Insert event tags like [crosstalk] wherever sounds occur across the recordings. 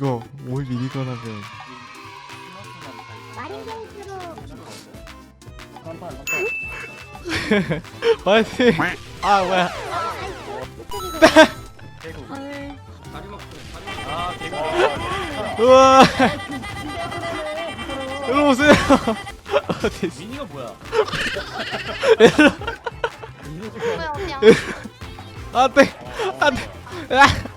이거 뭘 미니건 하면 마린 게이트로 파이팅! 아 뭐야. 헐아 우와. 일로 오세요. 어디 미니가 뭐야? 뭐야 어때요? 안돼 안돼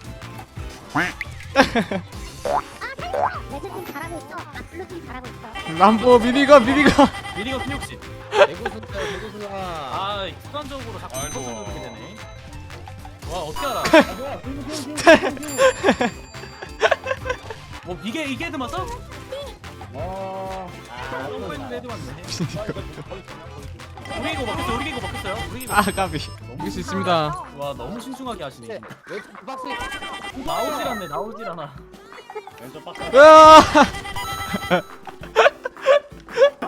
람보 미니건 미니가 피옥신 대구수야 대구수야 아 습관적으로 자꾸 이거 누르게 되네. 와 어떻게 알아? 뭐 이게 이게 헤드 맞어? 어아 헤드 맞네 우리 이거 먹혔어요 우리 이거 먹혔어요 우리 이거. 아 까비. 이길 수 있습니다. 와 너무 신중하게 하시네 왜 박스. 나오질 않네 나오질 않아. 으아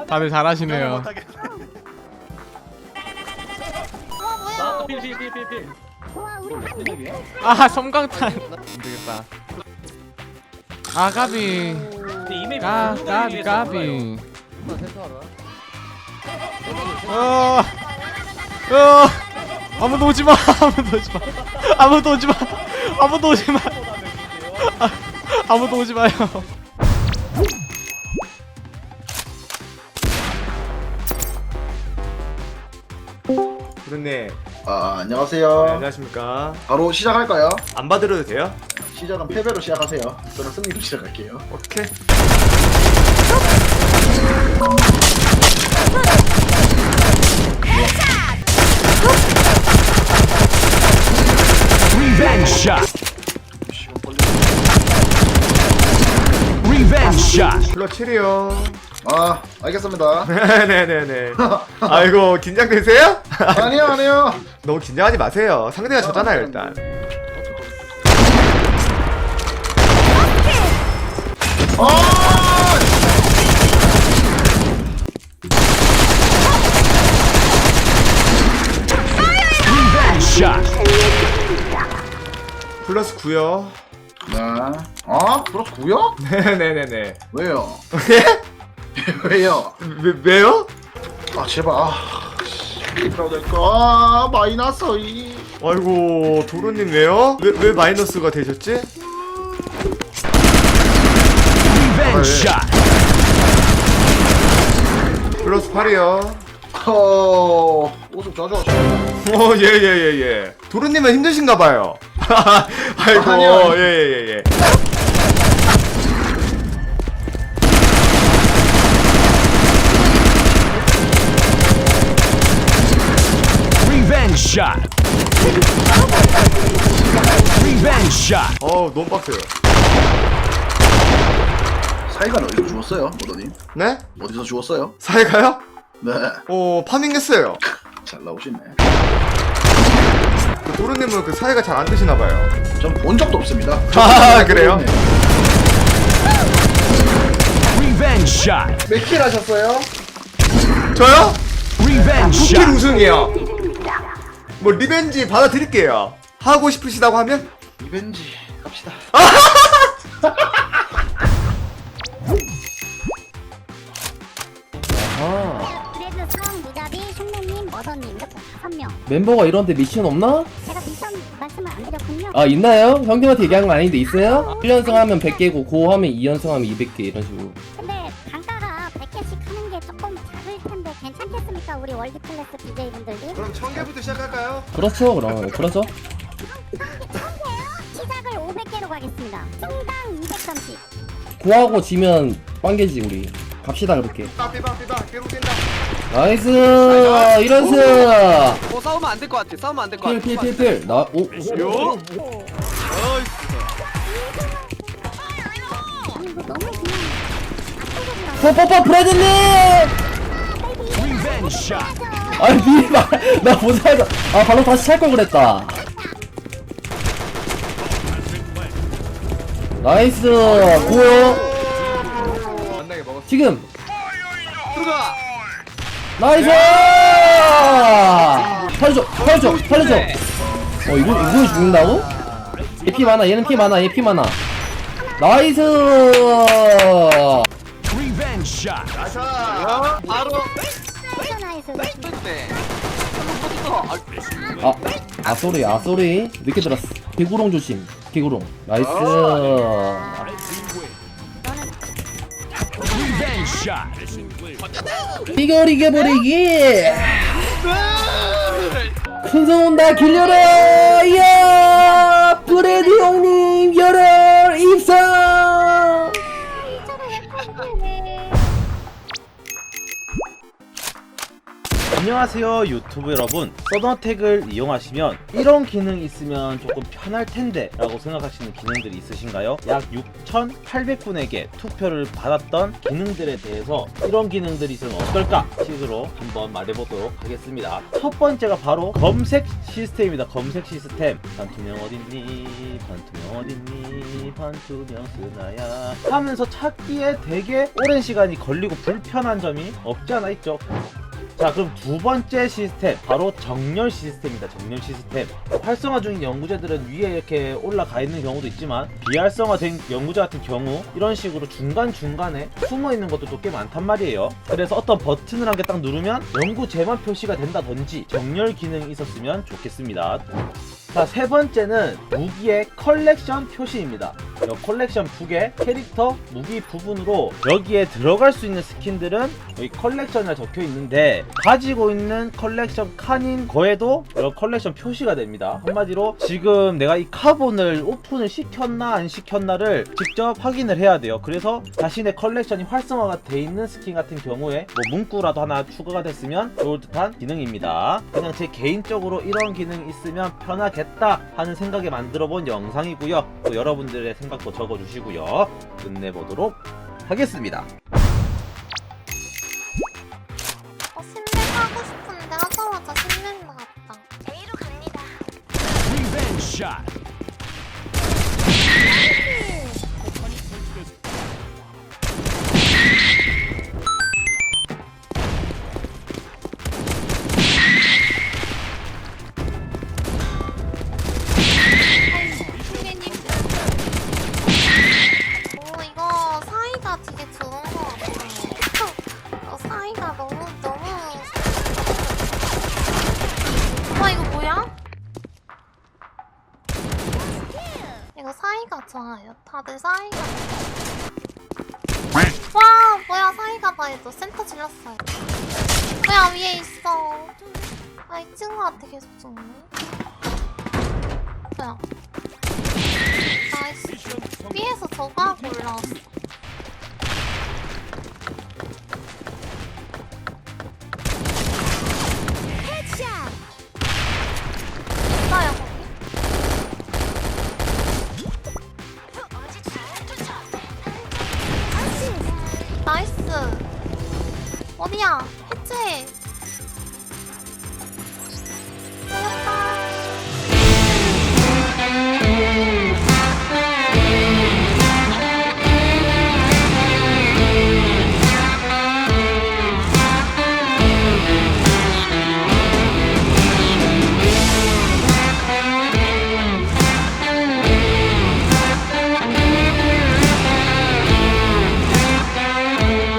다들 잘하시네요. 어 뭐야? 나왔다 필필필필필 와 우리 팀아 섬광탄. 안 되겠다. 아 까비. 근데 이맵이 까 너무 까비 위해서 몰라요. 까비. 세수하라 어, 어, 아무도 오지 마, 아무도 오지 마, 아무도 오지 마, 아무도 오지 마, 아, 아무도 오지 마요. 그렇네. 아, 안녕하세요. 안녕하십니까. 바로 시작할까요? 안 받으려도 돼요? 시작은 패배로 시작하세요. 저는 승리로 시작할게요. 오케이. Revenge shot. 플러 7이요. 아, 알겠습니다. [laughs] 네네네. 아이고 긴장되세요? 아니요, 아니요. [laughs] 너무 긴장하지 마세요. 상대가 저잖아요 일단. shot. 플러스 9요. 네. 아, 9요? 네네네네. [laughs] 왜요? 예? [laughs] 왜요? 왜, 왜요? 아, 제발. 아, 씨, 될까? 아, 마이너스 이. 아이고 도로님 왜요? 왜, 왜 마이너스가 되셨지? Revenge shot. 플러스 8이요. 어, 자주 하시네. 어, 예, 예, 예, 예. 도로님은 힘드신가 봐요. [laughs] 아이고, 아니요. 예, 예, 예, 예. Revenge shot. Revenge shot. 어우, 너무 빡세요. 사이가 어디서 주웠어요, 모더님? 네? 어디서 주웠어요? 사이가요? 네. 어, 파밍했어요. 잘 나오시네. 그 도로님은 그 사이가 잘 안 드시나 봐요. 전 본 적도 없습니다. [laughs] 아, 그래요? Revenge shot. 몇킬 하셨어요? 저요? Revenge 9킬 shot. 우승이요. 뭐 리벤지 받아드릴게요. 하고 싶으시다고 하면? 리벤지 갑시다. 아 그래도 성 무자비 흉내님 머더님 이렇게 다섯 명. 멤버가 이런데 미션 없나? 제가 미션 말씀을 안 드렸군요. 아 있나요? 형님한테 얘기한 거 아닌데 있어요? 1연승 하면 100개고 고 하면 2연승 하면 200개 이런 식으로. 근데 단가가 100개씩 하는 게 조금 작을 텐데 괜찮겠습니까? 우리 월드 클래스 BJ분들이? 그럼 청개부터 시작할까요? 그렇죠 그럼. 그렇죠? 시작을 500개로 가겠습니다. 승당 230 고하고 지면 빵개지 우리. 갑시다 그렇게. 삐방 삐방 삐방 깨로. 나이스 1연승 어 싸우면 안 될 것 같아. 싸우면 안 될 것 같아. 필필필필 나 오? 요? 이거 너무 그냥 뽀뽀뽀 shot. 아니 미리 말나 못살다 아 발로 다시 찰 걸 그랬다 나이스 만나게 먹었어. 지금. 나이스! 살려줘 살려줘 살려줘. 어 이거 이거 죽는다고? 얘 피 많아 얘는 피 많아 얘 피 많아. 나이스. 바로 네. 아, 아, 아 쏘리 아 쏘리. 늦게 들었어. 개구롱 조심 개구롱. 나이스 Shot. 이걸 이겨버리기 큰성 온다 길려라 이야 브레드 형님 열혈 입성 안녕하세요 유튜브 여러분. 서든어택을 이용하시면 이런 기능이 있으면 조금 편할 텐데 라고 생각하시는 기능들이 있으신가요? 약 6,800분에게 투표를 받았던 기능들에 대해서 이런 기능들이 있으면 어떨까 식으로 한번 말해보도록 하겠습니다. 첫 번째가 바로 검색 시스템입니다. 검색 시스템. 반투명 어딨니? 반투명 어딨니? 반투명 쓰나야? 하면서 찾기에 되게 오랜 시간이 걸리고 불편한 점이 없지 않아 있죠 자 그럼 두 번째 시스템 바로 정렬 시스템입니다. 정렬 시스템. 활성화 중인 연구제들은 위에 이렇게 올라가 있는 경우도 있지만 비활성화된 연구제 같은 경우 이런 식으로 중간중간에 숨어 있는 것들도 꽤 많단 말이에요. 그래서 어떤 버튼을 한 개 딱 누르면 연구 제만 표시가 된다든지 정렬 기능이 있었으면 좋겠습니다 자, 세 번째는 무기의 컬렉션 표시입니다. 이 컬렉션 북의 캐릭터 무기 부분으로 여기에 들어갈 수 있는 스킨들은 여기 컬렉션이라 적혀 있는데 가지고 있는 컬렉션 칸인 거에도 이 컬렉션 표시가 됩니다. 한마디로 지금 내가 이 카본을 오픈을 시켰나 안 시켰나를 직접 확인을 해야 돼요. 그래서 자신의 컬렉션이 활성화가 돼 있는 스킨 같은 경우에 뭐 문구라도 하나 추가가 됐으면 좋을 듯한 기능입니다. 그냥 제 개인적으로 이런 기능이 있으면 편하 겠다 하는 생각에 만들어 본 영상이고요. 또 여러분들의 생각도 적어 주시고요. 끝내보도록 하겠습니다. 어, 신뢰 하고 싶은데 하자마자 나왔다 A로 갑니다 이거 사이가 좋아요. 다들 사이가 와 뭐야 사이가 봐도 센터 질렀어요. 뭐야 위에 있어. 아 이 친구한테 계속 죽네. 뭐야. 나이스. 위에서 저거 하고 올라왔어. 어디야? 해체.